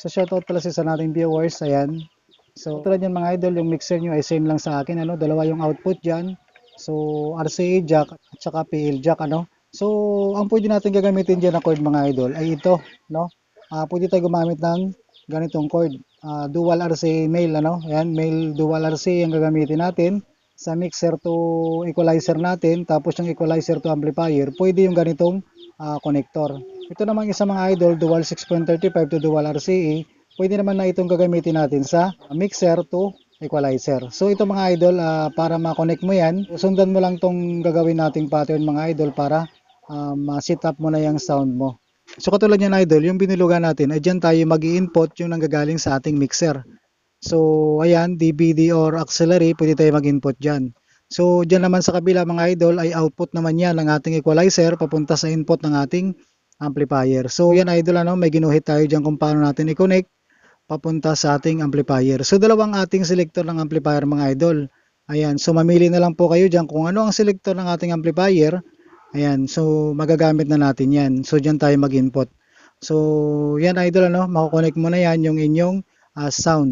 So shoutout pala sa nating viewers, ayan. So tulad yan mga idol, yung mixer nyo ay same lang sa akin, ano, dalawa yung output dyan. So RCA jack at saka PL jack, ano. So ang pwede natin gagamitin dyan na cord mga idol ay ito, no. Ah, pwede tayo gumamit ng ganitong cord, Ah, dual RCA male, ano. Ayan, male dual RCA ang gagamitin natin sa mixer to equalizer natin, tapos yung equalizer to amplifier, pwede yung ganitong ah, connector. Ito namang isa mga idol, dual 6.35 to dual RCA, pwede naman na itong gagamitin natin sa mixer to equalizer. So ito mga idol, ah, para ma-connect mo yan, sundan mo lang tong gagawin nating pattern mga idol para ah, ma-set up mo na yung sound mo. So katulad yan idol, yung binulugan natin, ay dyan tayo mag input yung nanggagaling sa ating mixer. So ayan, DVD or auxiliary, pwede tayo mag-input dyan. So dyan naman sa kabila mga idol ay output naman yan ng ating equalizer papunta sa input ng ating amplifier. So yan idol ano, may ginuhit tayo dyan kung paano natin i-connect papunta sa ating amplifier. So dalawang ating selector ng amplifier mga idol. Ayan, so mamili na lang po kayo dyan kung ano ang selector ng ating amplifier. Ayan, so magagamit na natin yan. So dyan tayo mag-input. So yan idol ano, makukonect mo na yan yung inyong ah, sound.